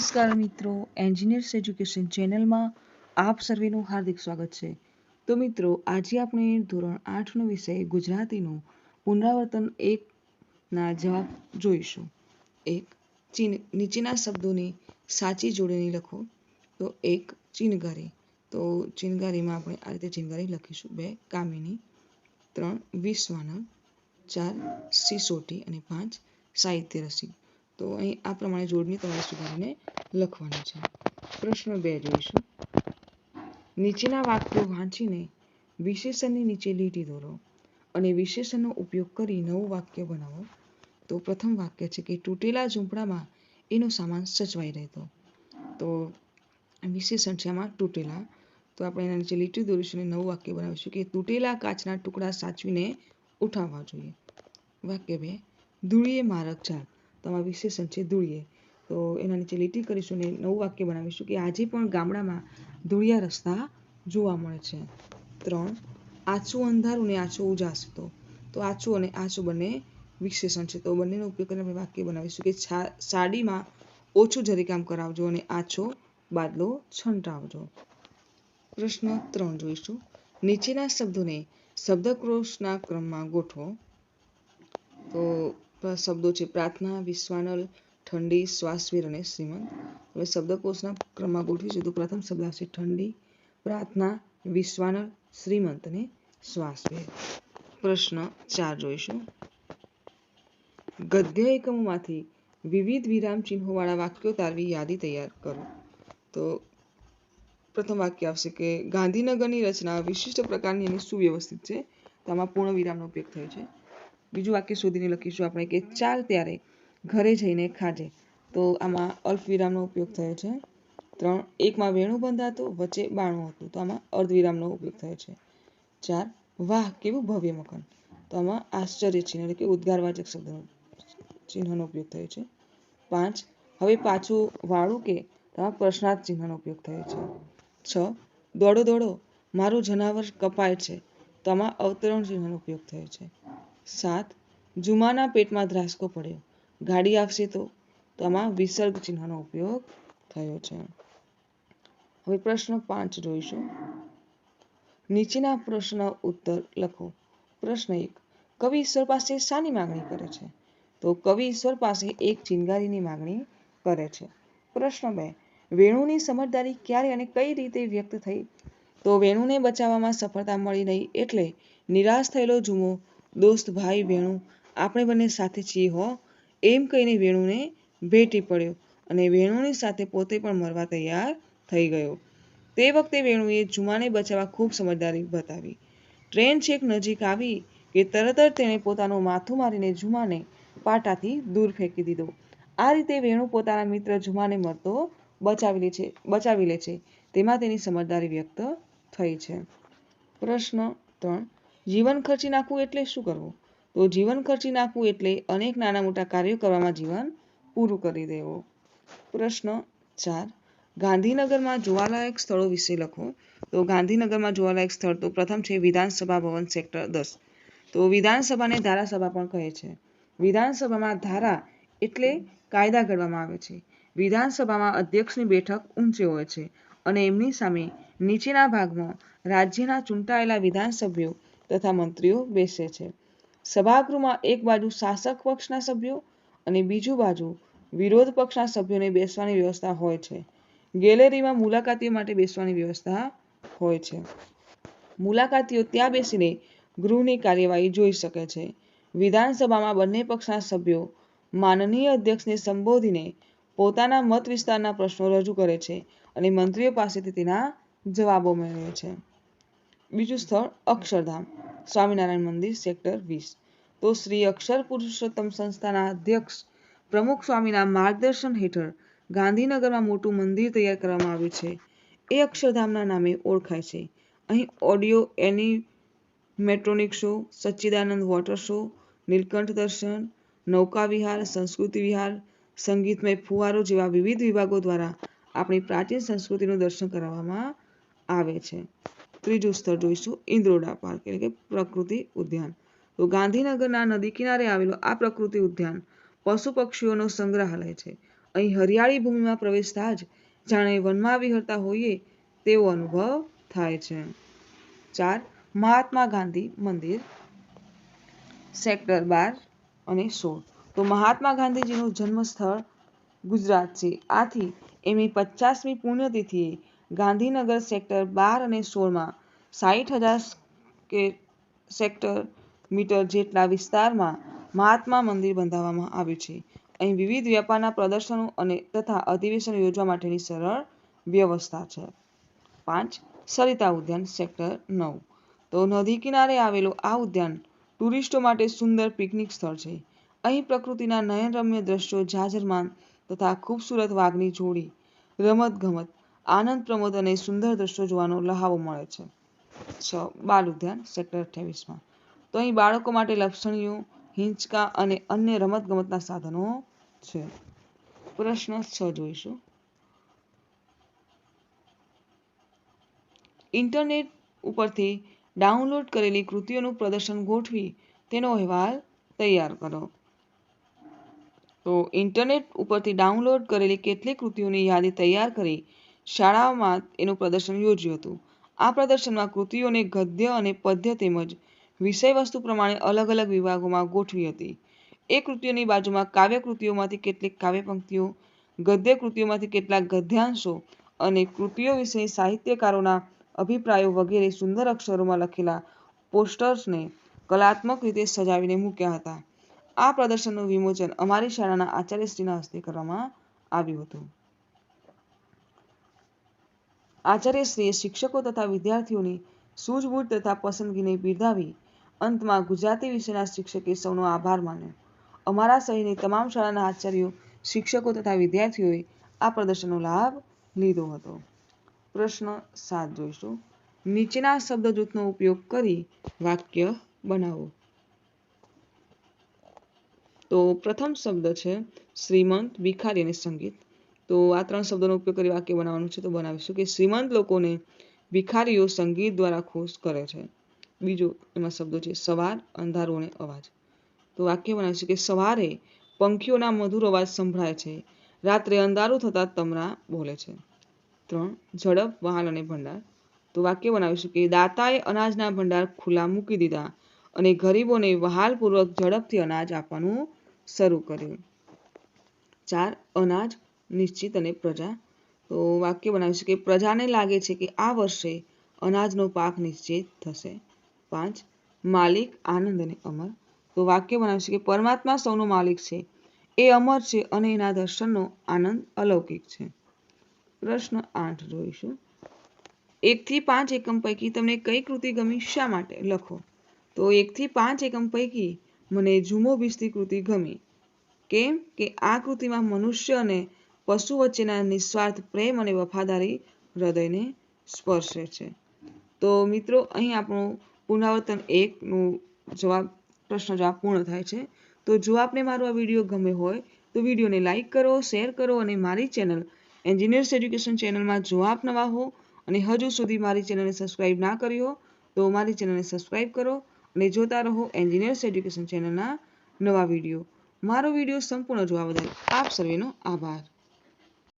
નમસ્કાર મિત્રો engineers education ચેનલમાં આપ સર્વેનું હાર્દિક સ્વાગત છે. તો મિત્રો, આજે આપણે ધોરણ આઠનો વિષય ગુજરાતીનું પુનરાવર્તન એકના જવાબ જોઈશું. એક ચીન નીચેના શબ્દોની સાચી જોડણી લખો. તો એક, ચિનગારી. તો ચિનગારીમાં આપણે આ રીતે ચિનગારી લખીશું. બે, કામિની. ત્રણ વિશ્વાનર ચાર, સિસોટી. અને પાંચ સાહિત્ય રસિક તો અહીં આ પ્રમાણે જોડણી તમારે સુધારીને લખવાની છે. પ્રશ્ન બે જોઈશું. નીચેના વાક્યો વાંચીને વિશેષણની નીચે લીટી દોરો અને વિશેષણનો ઉપયોગ કરી નવું વાક્ય બનાવો. તો પ્રથમ વાક્ય છે કે તૂટેલા ઝૂંપડામાં એનો સામાન સચવાઈ રહેતો. તો વિશેષણ છે આમાં તૂટેલા. તો આપણે એના નીચે લીટી દોરીશું અને નવું વાક્ય બનાવીશું કે તૂટેલા કાચના ટુકડા સાચવીને ઉઠાવવા જોઈએ. વાક્ય બે, ધૂળીએ મારક ઝાડ. તો આમાં વિશેષણ છે ધૂળીએ. તો એના નીચે લીટી કરીશું ને નવું વાક્ય બનાવીશું કે આજે પણ ગામડામાં ધૂળિયા રસ્તા જોવા મળે છે. ત્રણ, આછું અંધારું ને આછો ઉજાસ હતો. તો આછું અને આછું બંને વિશેષણ છે. તો બંનેનો ઉપયોગ કરીને આપણે વાક્ય બનાવીશું કે સાડીમાં ઓછું જરીકામ કરાવજો અને આછો બાદલો છંટાવજો. પ્રશ્ન ત્રણ જોઈશું. નીચેના શબ્દોને શબ્દકોશના ક્રમમાં ગોઠવો. તો શબ્દો છે પ્રાર્થના, વિશ્વાનલ, ઠંડી, શ્વાસવીર અને શ્રીમંત. હવે શબ્દકોશના ક્રમમાં ગોઠવીશું તો પ્રથમ શબ્દ આવશે ઠંડી, પ્રાર્થના, વિશ્વાનલ, શ્રીમંત અને શ્વાસવીર. પ્રશ્ન ચાર જોઈશું. ગદ્ય એકમોમાંથી વિવિધ વિરામ ચિહ્નોવાળા વાક્યો તારવી યાદી તૈયાર કરો. તો પ્રથમ વાક્ય આવશે કે ગાંધીનગરની રચના વિશિષ્ટ પ્રકારની અને સુવ્યવસ્થિત છે. તેમાં પૂર્ણ વિરામનો ઉપયોગ થયો છે. બીજું વાક્ય શોધીને લખીશું આપણે કે ચાલ ત્યારે ઘરે જઈને ખાજે. તો આમાં અલ્પ વિરામનો ઉપયોગ થયો છે. ત્રણ, એકમાં વેણું બંધાતું, વચ્ચે બાણું હતું. તો આમાં અર્ધવિરામનો ઉપયોગ થયો છે. ચાર, વાહ, કેવું ભવ્ય મકાન. તો આમાં આશ્ચર્ય ચિહ્ન, એટલે કે ઉદ્ગારવાચક શબ્દનો ચિહ્નનો ઉપયોગ થયો છે. પાંચ, હવે પાછું વાળું કે? તેમાં પ્રશ્નાર્થ ચિહ્નનો ઉપયોગ થયો છે. છ, દોડો દોડો, મારું જનાવર કપાય છે. તો આમાં અવતરણ ચિહ્નનો ઉપયોગ થયો છે. સાત, જુમાના પેટમાં ધ્રાસકો પડ્યો. ગાડી આવશે તો? તો આમાં વિસર્ગ ચિહ્નનો ઉપયોગ થયો છે. હવે પ્રશ્ન પાંચ જોઈશું. નીચેના પ્રશ્ન ઉત્તર લખો. પ્રશ્ન એક, કવિ ઈશ્વર પાસે શાની માગણી કરે છે? તો કવિ ઈશ્વર પાસે એક ચિનગારીની માગણી કરે છે. પ્રશ્ન બે, વેણુની સમજદારી ક્યારે અને કઈ રીતે વ્યક્ત થઈ? તો વેણુને બચાવવામાં સફળતા મળી નહીં એટલે નિરાશ થયેલો જુમો દોસ્ત, ભાઈ, વેણુ, આપણે બંને સાથે છીએ હો. એમ કહીને વેણુને ભેટી પડ્યો અને વેણુની સાથે પોતે પણ મરવા તૈયાર થઈ ગયો. તે વખતે વેણુએ જુમાને બચાવવા ખૂબ સમજદારી બતાવી. ટ્રેન છેક નજીક આવી કે તરત જ તેણે પોતાનું માથું મારીને જુમાને પાટાથી દૂર ફેંકી દીધો. આ રીતે વેણુ પોતાના મિત્ર જુમાને મરતો બચાવી લે છે, બચાવી લે છે. તેમાં તેની સમજદારી વ્યક્ત થઈ છે. પ્રશ્ન ત્રણ. જીવન ખર્ચી નાખવું એટલે શું કરવું? તો જીવન ખર્ચી નાખવું એટલે અનેક નાના મોટા કાર્યો કરવામાં જીવન પૂરું કરી દેવું. પ્રશ્ન ચાર. ગાંધીનગરમાં જોવાલાયક સ્થળો વિશે લખો. તો ગાંધીનગરમાં જોવાલાયક સ્થળ તો પ્રથમ છે વિધાનસભા ભવન સેક્ટર દસ. તો વિધાનસભાને ધારાસભા પણ કહે છે. વિધાનસભામાં ધારા એટલે કાયદા ઘડવામાં આવે છે. વિધાનસભામાં અધ્યક્ષની બેઠક ઊંચે હોય છે અને એમની સામે નીચેના ભાગમાં રાજ્યના ચૂંટાયેલા વિધાનસભ્યો તથા મંત્રીઓ બેસે છે. સભાગૃહમાં એક બાજુ શાસક પક્ષના સભ્યો અને બીજું બાજુ વિરોધ પક્ષના સભ્યોને બેસવાની વ્યવસ્થા હોય છે. ગેલેરીમાં મુલાકાતીઓ માટે બેસવાની વ્યવસ્થા હોય છે. મુલાકાતીઓ ત્યાં બેસીને ગૃહની કાર્યવાહી જોઈ શકે છે. વિધાનસભામાં બંને પક્ષના સભ્યો માનનીય અધ્યક્ષને સંબોધીને પોતાના મત વિસ્તારના પ્રશ્નો રજૂ કરે છે અને મંત્રીઓ પાસેથી તેના જવાબો મેળવે છે. બીજું સ્થળ અક્ષરધામ. સ્વામિનારાયણ મંદિર, સેક્ટર વીસ. તો શ્રી અક્ષર પુરુષોત્તમ સંસ્થાના અધ્યક્ષ, પ્રમુખ સ્વામીના માર્ગદર્શન હેઠળ ગાંધીનગરમાં મોટું મંદિર તૈયાર કરવામાં આવ્યું છે. એ અક્ષરધામના નામે ઓળખાય છે. અહીં audio animatronic show, Sachchidanand water show, Nilkanth Darshan, નૌકા વિહાર, સંસ્કૃતિ વિહાર, સંગીતમય ફુવારો જેવા વિવિધ વિભાગો દ્વારા આપણી પ્રાચીન સંસ્કૃતિનું દર્શન કરાવવામાં આવે છે. ત્રીજું સ્થળ જોઈશું, ઇન્દ્રોડા પાર્ક એટલે કે પ્રકૃતિ ઉદ્યાન. તો ગાંધીનગરના નદી કિનારે આવેલું આ પ્રકૃતિ ઉદ્યાન પશુ પક્ષીઓનો સંગ્રહાલય છે. અહીં હરિયાળી ભૂમિમાં પ્રવેશતા જ જાણે વનમાં વિહરતા હોઈએ તેવો અનુભવ થાય છે. ચાર, મહાત્મા ગાંધી મંદિર. સેક્ટર બાર અને સોળ. તો મહાત્મા ગાંધીજીનું જન્મસ્થળ ગુજરાત છે. આથી એમની પચાસમી પુણ્યતિથિએ ગાંધીનગર સેક્ટર બાર અને સોળમાં સાઠ હજાર કે સેક્ટર મીટર જેટલા વિસ્તારમાં મહાત્મા મંદિર બંધાવવામાં આવ્યું છે. અહીં વિવિધ વ્યાપારના પ્રદર્શનો અને તથા અધિવેશન યોજવા માટેની સરળ વ્યવસ્થા છે. પાંચ, સરિતા ઉદ્યાન સેક્ટર નવ. તો નદી કિનારે આવેલું આ ઉદ્યાન ટુરિસ્ટો માટે સુંદર પિકનિક સ્થળ છે. અહીં પ્રકૃતિના નયનરમ્ય દ્રશ્યો જાજરમાન તથા ખૂબસૂરત વાઘની જોડી, રમતગમત આનંદ પ્રમોદ અને સુંદર દ્રશ્યો જોવાનો લહાવો મળે છે. છ, બાળ ઉદ્યાન સેક્ટર અઠ્યાવીસમાં તો અહીં બાળકો માટે લપસણીઓ હિંચકા અને અન્ય રમતગમતના સાધનો છે. પ્રશ્ન છ જોઈશું. ઇન્ટરનેટ ઉપરથી ડાઉનલોડ કરેલી કૃતિઓનું પ્રદર્શન ગોઠવી તેનો અહેવાલ તૈયાર કરો. તો ઇન્ટરનેટ ઉપરથી ડાઉનલોડ કરેલી કેટલીક કૃતિઓની યાદી તૈયાર કરી શાળાઓમાં એનું પ્રદર્શન યોજ્યું હતું. આ પ્રદર્શનમાં કૃતિઓને ગદ્ય અને પદ્ય તેમજ વિષય વસ્તુ પ્રમાણે અલગ અલગ વિભાગોમાં ગોઠવી હતી. એ કૃતિઓની બાજુમાં કાવ્ય કૃતિઓમાંથી કેટલીક કાવ્ય પંક્તિઓ, ગદ્ય કૃતિઓમાંથી કેટલાક ગદ્યાંશો અને કૃતિઓ વિશે સાહિત્યકારોના અભિપ્રાયો વગેરે સુંદર અક્ષરોમાં લખેલા પોસ્ટર્સને કલાત્મક રીતે સજાવીને મૂક્યા હતા. આ પ્રદર્શનનું વિમોચન અમારી શાળાના આચાર્યશ્રીના હસ્તે કરવામાં આવ્યું હતું. આચાર્યશ્રીએ શિક્ષકો તથા વિદ્યાર્થીઓની સૂઝબૂઝ તથા પસંદગીને બિરદાવી અંતમાં ગુજરાતી વિષયના શિક્ષકે સૌનો આભાર માન્યો. અમારા સહિતની તમામ શાળાના આચાર્યો, શિક્ષકો તથા વિદ્યાર્થીઓએ આ પ્રદર્શનનો લાભ લીધો હતો. પ્રશ્ન સાત જોઈશું. નીચેના શબ્દ જૂથનો ઉપયોગ કરી વાક્ય બનાવો. તો પ્રથમ શબ્દ છે, શ્રીમંત ભિખારી અને સંગીત. તો આ ત્રણ શબ્દોનો ઉપયોગ કરી વાક્ય બનાવવાનું છે, તો બનાવીશું કે શ્રીમંત લોકોને ભિખારીઓ સંગીત દ્વારા ખુશ કરે છે. બીજો એમાં શબ્દો છે, સવાર અંધારો અને અવાજ. તો વાક્ય બનાવીશું કે સવારે પંખીઓના મધુર અવાજ સંભળાય છે, રાત્રે અંધારું થતાં તમરા બોલે છે. ત્રણ, ઝડપ, વહાલ અને ભંડાર. તો વાક્ય બનાવીશું કે દાતાએ અનાજના ભંડાર ખુલ્લા મૂકી દીધા અને ગરીબોને વહાલપૂર્વક ઝડપથી અનાજ આપવાનું શરૂ કર્યું. ચાર, અનાજ નિશ્ચિત અને પ્રજા. તો વાક્ય બનાવીશું કે પ્રજાને લાગે છે કે આ વર્ષે અનાજનો પાક નિશ્ચિત થશે. પાંચ, માલિક આનંદ અને અમર. તો વાક્ય બનાવીશું કે પરમાત્મા સૌનો માલિક છે. એ અમર છે અને એના દર્શનનો આનંદ અલૌકિક છે. પ્રશ્ન આઠ જોઈશું. એકથી પાંચ એકમ પૈકી તમને કઈ કૃતિ ગમી શા માટે? લખો. તો એકથી પાંચ એકમ પૈકી મને જુમો ભીસતી કૃતિ ગમી. કેમ? કે આ કૃતિમાં મનુષ્ય અને પશુ વચ્ચેના નિસ્વાર્થ પ્રેમ અને વફાદારી હૃદયને સ્પર્શે છે. તો મિત્રો, અહીં આપણું પુનરાવર્તન એકનું જવાબ, પ્રશ્ન જવાબ પૂર્ણ થાય છે. તો જો આપને મારો આ વીડિયો ગમે હોય, તો વિડીયોને લાઇક કરો, શેર કરો અને મારી ચેનલ એન્જિનિયર્સ એજ્યુકેશન ચેનલમાં જો આપ નવા હો અને હજુ સુધી મારી ચેનલને સબસ્ક્રાઇબ ના કરી હો, તો મારી ચેનલને સબસ્ક્રાઇબ કરો અને જોતા રહો એન્જિનિયર્સ એજ્યુકેશન ચેનલના નવા વીડિયો. મારો વીડિયો સંપૂર્ણ જોવા બદલ આપ સર્વેનો આભાર.